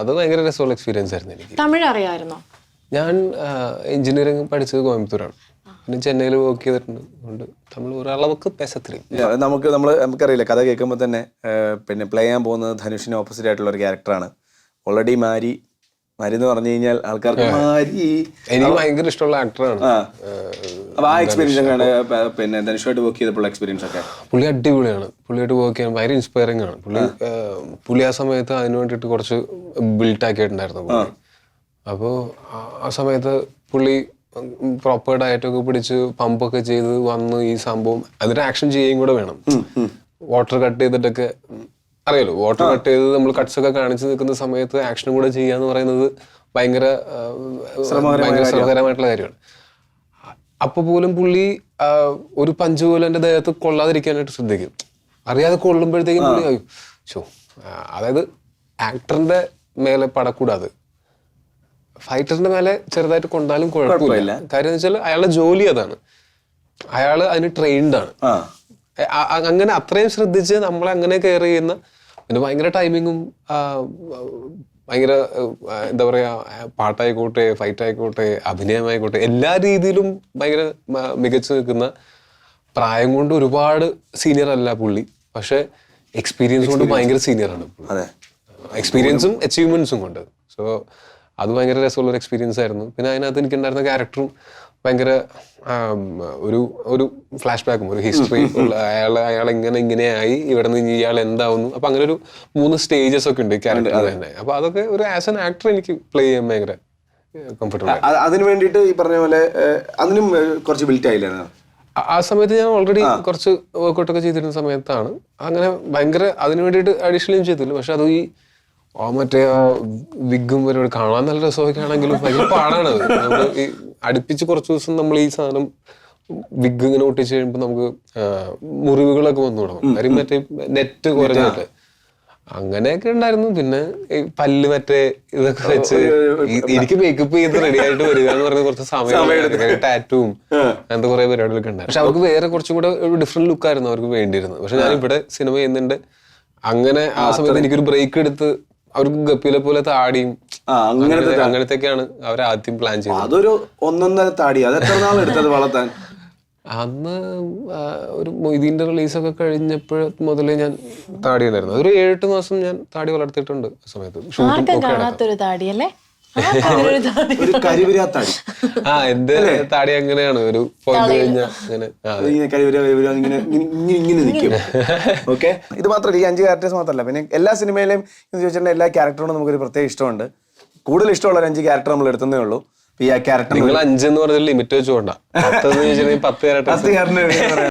അത് ഭയങ്കര രസമുള്ള എക്സ്പീരിയൻസ് ആയിരുന്നു എനിക്ക്. തമിഴ് അറിയാമായിരുന്നോ ഞാൻ എഞ്ചിനീയറിംഗ് പഠിച്ചത് കോയമ്പത്തൂരാണ്. പിന്നെ ചെന്നൈയിൽ വർക്ക് ചെയ്തിട്ടുണ്ട്. അതുകൊണ്ട് തമിഴ് ഒരളവൊക്കെ പെസത്രി നമുക്ക് നമ്മൾ നമുക്കറിയില്ല. കഥ കേൾക്കുമ്പോൾ തന്നെ പിന്നെ പ്ലേ ചെയ്യാൻ പോകുന്നത് ധനുഷിന് ഓപ്പോസിറ്റ് ആയിട്ടുള്ള ഒരു ക്യാരക്ടറാണ് ഓൾറെഡി മാരി മാരി എന്ന് പറഞ്ഞു കഴിഞ്ഞാൽ ആൾക്കാർക്ക് മാരി. എനിക്ക് ഭയങ്കര ഇഷ്ടമുള്ള ആക്ടറാണ് അപ്പൊ ആ എക്സ്പീരിയൻസ് എങ്ങനെയാണ്? പിന്നെ വർക്ക് ചെയ്തപ്പോൾ എക്സ്പീരിയൻസ് ഒക്കെ? പുള്ളി അടിപൊളിയാണ്. പുള്ളിയായിട്ട് വർക്ക് ചെയ്യാൻ ഭയങ്കര ഇൻസ്പയറിംഗ് ആണ്. പുള്ളി പുള്ളി ആ സമയത്ത് അതിന് വേണ്ടിയിട്ട് കുറച്ച് ബിൽഡ് ആക്കിയിട്ടുണ്ടായിരുന്നു അപ്പോൾ ആ സമയത്ത് പുള്ളി പ്രോപ്പർ ഡയറ്റൊക്കെ പിടിച്ച് പമ്പൊക്കെ ചെയ്ത് വന്ന് ഈ സംഭവം അതിന് ആക്ഷൻ ചെയ്യുകയും കൂടെ വേണം. വാട്ടർ കട്ട് ചെയ്തിട്ടൊക്കെ അറിയല്ലോ അറിയാലോ വാട്ടർ കട്ട് ചെയ്ത് നമ്മൾ കട്ട്സ് ഒക്കെ കാണിച്ചു നിൽക്കുന്ന സമയത്ത് ആക്ഷനും കൂടെ ചെയ്യാന്ന് പറയുന്നത് ഭയങ്കര ഭയങ്കര ശ്രമകരമായിട്ടുള്ള കാര്യമാണ്. അപ്പൊ പോലും പുള്ളി ഒരു പഞ്ച് പോലും എന്റെ ദേഹത്ത് കൊള്ളാതിരിക്കാനായിട്ട് ശ്രദ്ധിക്കും. അറിയാതെ കൊള്ളുമ്പോഴത്തേക്കും പുള്ളി ആയി ഷോ അതായത് ആക്ടറിന്റെ മേലെ പടക്കൂടാതെ. ഫൈറ്ററിന്റെ മേലെ ചെറുതായിട്ട് കൊണ്ടാലും കുഴപ്പമില്ല. കാര്യം എന്ന് വെച്ചാൽ അയാളുടെ ജോലി അതാണ്. അയാൾ അതിന് ട്രെയിൻഡ് ആണ്. അങ്ങനെ അത്രയും ശ്രദ്ധിച്ച് നമ്മളെ അങ്ങനെ കെയർ ചെയ്യുന്ന പിന്നെ ഭയങ്കര ടൈമിങ്ങും ഭയങ്കര എന്താ പറയാ പാട്ടായിക്കോട്ടെ ഫൈറ്റ് ആയിക്കോട്ടെ അഭിനയമായിക്കോട്ടെ എല്ലാ രീതിയിലും ഭയങ്കര മികച്ചു നിൽക്കുന്ന പ്രായം കൊണ്ട് ഒരുപാട് സീനിയർ അല്ല പുള്ളി. പക്ഷെ എക്സ്പീരിയൻസ് കൊണ്ട് ഭയങ്കര സീനിയർ ആണ് അതെ. എക്സ്പീരിയൻസും അച്ചീവ്മെന്റ്സും കൊണ്ട്. സോ അത് ഭയങ്കര രസമുള്ള ഒരു എക്സ്പീരിയൻസ് ആയിരുന്നു. പിന്നെ അതിനകത്ത് എനിക്കുണ്ടായിരുന്ന ക്യാരക്ടറും ഭയങ്കര ഒരു ഒരു ഫ്ലാഷ് ബാക്കും ഒരു ഹിസ്റ്ററി അയാൾ അയാൾ എങ്ങനെ ഇങ്ങനെയായി ഇവിടെ നിന്ന് ഇയാൾ എന്താവുന്നു. അപ്പൊ അങ്ങനെ ഒരു മൂന്ന് സ്റ്റേജസ് ഒക്കെ ഉണ്ട് ക്യാരക്ടർ തന്നെ അപ്പൊ അതൊക്കെ ഒരു ആസ് എൻ ആക്ടർ എനിക്ക് പ്ലേ ചെയ്യാൻ ഭയങ്കര കംഫർട്ടബിൾ അതിന് വേണ്ടിയിട്ട് ഈ പറഞ്ഞ പോലെ അതിനും കുറച്ച് ബിൽറ്റ് ആയില്ലായിരുന്നു ആ- സമയത്ത് ഞാൻ ഓൾറെഡി കുറച്ച് വർക്കൗട്ട് ഒക്കെ ചെയ്തിരുന്ന സമയത്താണ്. അങ്ങനെ ഭയങ്കര അതിന് വേണ്ടിയിട്ട് അഡീഷണലും ചെയ്തില്ല. പക്ഷെ അത് ഈ മറ്റേ വിഗും പരിപാടി കാണാൻ നല്ല രസമൊക്കെ ആണെങ്കിലും ഭയങ്കര പാടാണ് ഈ അടുപ്പിച്ച് കുറച്ച് ദിവസം നമ്മൾ ഈ സാധനം വിഗ് ഇങ്ങനെ ഒട്ടിച്ച് കഴിയുമ്പോൾ നമുക്ക് മുറിവുകളൊക്കെ വന്നു തുടങ്ങും. കാര്യം മറ്റേ നെറ്റ് കുറഞ്ഞിട്ട്. അങ്ങനെയൊക്കെ ഉണ്ടായിരുന്നു. പിന്നെ പല്ല് മറ്റേ ഇതൊക്കെ വെച്ച് എനിക്ക് മേക്കപ്പ് ചെയ്ത് റെഡി ആയിട്ട് വരിക എന്ന് പറയുന്നത് കുറച്ച് സമയം ടാറ്റൂവും അങ്ങനത്തെ കുറെ പരിപാടികളൊക്കെ ഉണ്ടായിരുന്നു. പക്ഷെ അവർക്ക് വേറെ കുറച്ചും കൂടെ ഒരു ഡിഫറെന്റ് ലുക്ക് ആയിരുന്നു അവർക്ക് വേണ്ടിയിരുന്നത്. പക്ഷെ ഞാൻ ഇവിടെ സിനിമ ചെയ്യുന്നുണ്ട്. അങ്ങനെ ആ സമയത്ത് എനിക്കൊരു ബ്രേക്ക് എടുത്ത് അവർക്ക് ഗപ്പിയിലെ പോലെ താടിയും അങ്ങനത്തെ അങ്ങനത്തെയൊക്കെയാണ് അവർ ആദ്യം പ്ലാൻ ചെയ്തത്. അതൊരു ഒന്നൊന്നര താടി. അത് എത്ര നാൾ എടുത്തത് വളർത്താൻ? അന്ന് ഒരു ഇതിന്റെ റിലീസൊക്കെ കഴിഞ്ഞപ്പോൾ മുതലേ ഞാൻ താടി ഉണ്ടായിരുന്നു. ഒരു ഏഴെട്ട് മാസം ഞാൻ താടി വളർത്തിയിട്ടുണ്ട് ആ സമയത്ത്. ഷൂട്ടും ആർക്കും ഒക്കെ കാണാത്തൊരു താടി അല്ലേ? ആർക്കും അങ്ങനെ ഒരു താടി. ഒരു കരിവിരാ താടി. ആ എന്റെ താടി അങ്ങനെയാണ്. ഒരു ഇങ്ങനെ നിൽക്കും ഓക്കെ ഇത് മാത്രമല്ല ഈ അഞ്ച് ക്യാരക്ടേഴ്സ് മാത്രമല്ല. പിന്നെ എല്ലാ സിനിമയിലും എന്ന് ചോദിച്ചിട്ടുണ്ടെങ്കിൽ എല്ലാ ക്യാരക്ടറോടും നമുക്കൊരു പ്രത്യേക ഇഷ്ടമുണ്ട്. കൂടുതൽ ഇഷ്ടമുള്ള ഒരു അഞ്ച് ക്യാരക്ടർ നമ്മൾ എടുത്തതേ ഉള്ളൂ. ഈ ആ ക്യാരക്ടർ നിങ്ങൾ അഞ്ചെന്ന് പറഞ്ഞ ലിമിറ്റ് വെച്ചുകൊണ്ടാ പത്ത് ക്യാരക്ടർ